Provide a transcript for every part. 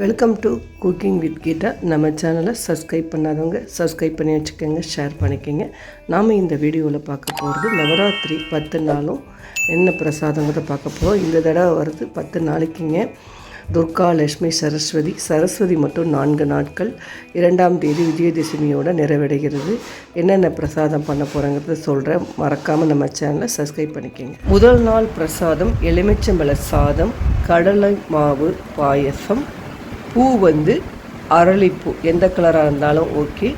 Welcome to cooking with Geetha நம்ம சேனலை subscribe பண்ணாதவங்க சப்ஸ்கிரைப் பண்ணி வச்சுக்கோங்க ஷேர் பண்ணிக்கோங்க. நாம் இந்த வீடியோவில் பார்க்க போகிறது நவராத்திரி பத்து நாளும் என்ன பிரசாதங்கிறத பார்க்க போகிறோம் இந்த தடவை வருது பத்து நாளைக்குங்க. துர்கா லட்சுமி சரஸ்வதி. சரஸ்வதி மட்டும் நான்கு நாட்கள். இரண்டாம் தேதி விஜயதசமியோட நிறைவடைகிறது. என்னென்ன பிரசாதம் பண்ண போகிறோங்கிறத சொல்கிறேன் மறக்காமல் நம்ம சேனலை சப்ஸ்கிரைப் பண்ணிக்கோங்க. முதல் நாள் பிரசாதம் எலுமிச்சம்பழ சாதம் கடலை மாவு பாயசம் பூ வந்து அரளிப்பூ. எந்த கலராக இருந்தாலும் ஓகே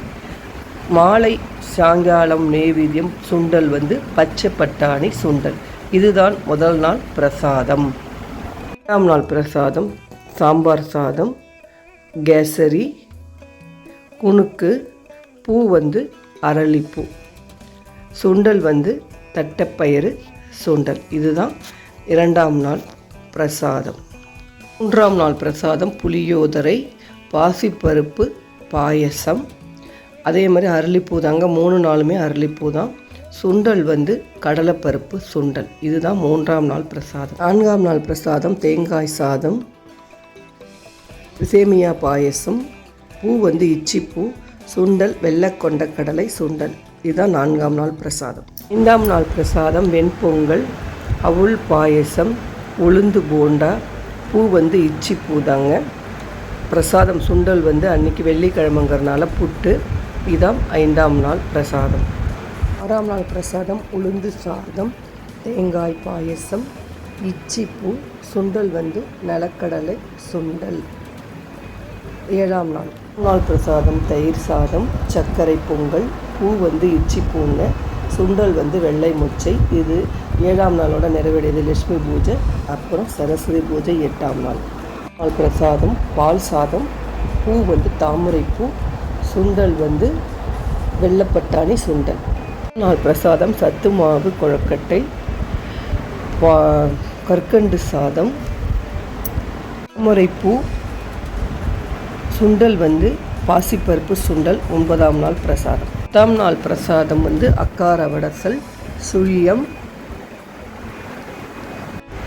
மாலை சாயங்காலம் நெய்வேத்தியம் சுண்டல் வந்து பச்சை பட்டாணி சுண்டல். இதுதான் முதல் நாள் பிரசாதம். இரண்டாம் நாள் பிரசாதம் சாம்பார் சாதம் கேசரி குணுக்கு பூ வந்து அரளிப்பூ. சுண்டல் வந்து தட்டைப்பயிறு சுண்டல். இதுதான் இரண்டாம் நாள் பிரசாதம். மூன்றாம் நாள் பிரசாதம் புளியோதரை பாசிப்பருப்பு பாயசம். அதே மாதிரி அரளிப்பூ தாங்க மூணு நாளுமே அரளிப்பூ தான். சுண்டல் வந்து கடலைப்பருப்பு சுண்டல். இதுதான் மூன்றாம் நாள் பிரசாதம். நான்காம் நாள் பிரசாதம் தேங்காய் சாதம் சேமியா பாயசம் பூ வந்து இச்சிப்பூ சுண்டல் வெள்ளை கொண்ட கடலை சுண்டல். இதுதான் நான்காம் நாள் பிரசாதம். ஐந்தாம் நாள் பிரசாதம் வெண்பொங்கல் அவுள் பாயசம் உளுந்து போண்டா பூ வந்து இச்சி பூ தாங்க பிரசாதம் சுண்டல் வந்து அன்றைக்கி வெள்ளிக்கிழமைங்கிறனால புட்டு. இதான் ஐந்தாம் நாள் பிரசாதம். ஆறாம் நாள் பிரசாதம் உளுந்து சாதம் தேங்காய் பாயசம் இச்சிப்பூ சுண்டல் வந்து நிலக்கடலை சுண்டல். ஏழாம் நாள். நாள் பிரசாதம் தயிர் சாதம் சர்க்கரை பொங்கல் பூ வந்து இச்சி பூங்க. சுண்டல் வந்து வெள்ளை முச்சை. இது ஏழாம் நாளோட நிறைவேறியது லட்சுமி பூஜை அப்புறம் சரஸ்வதி பூஜை எட்டாம் நாள். நாள் பிரசாதம் பால் சாதம் பூ வந்து தாமரை பூ சுண்டல் வந்து வெள்ளப்பட்டாணி சுண்டல். நாள் பிரசாதம் சத்து மாவு கொழக்கட்டை பா கற்கண்டு சாதம் தாமரைப்பூ சுண்டல் வந்து பாசிப்பருப்பு சுண்டல் ஒன்பதாம் நாள் பிரசாதம். பத்தாம் நாள் பிரசாதம் வந்து அக்கார வடசல் சுழியம்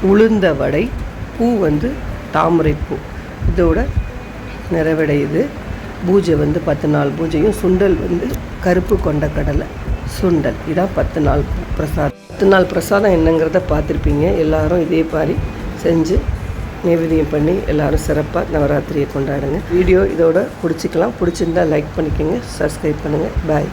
உளுந்த வடை பூ வந்து தாமரைப்பூ. இதோட நிறைவடையுது பூஜை வந்து பத்து நாள் பூஜையும் சுண்டல் வந்து கருப்பு கொண்ட கடலை சுண்டல். இதான் பத்து நாள் பிரசாதம். பத்து நாள் பிரசாதம் என்னங்கிறத பார்த்துருப்பீங்க. எல்லாரும் இதே மாதிரி செஞ்சு நைவேத்தியம் பண்ணி எல்லோரும் சிறப்பாக நவராத்திரியை கொண்டாடுங்க. வீடியோ இதோட பிடிச்சிக்கலாம் பிடிச்சிருந்தா லைக் பண்ணிக்கோங்க. சப்ஸ்கிரைப் பண்ணுங்கள் பாய்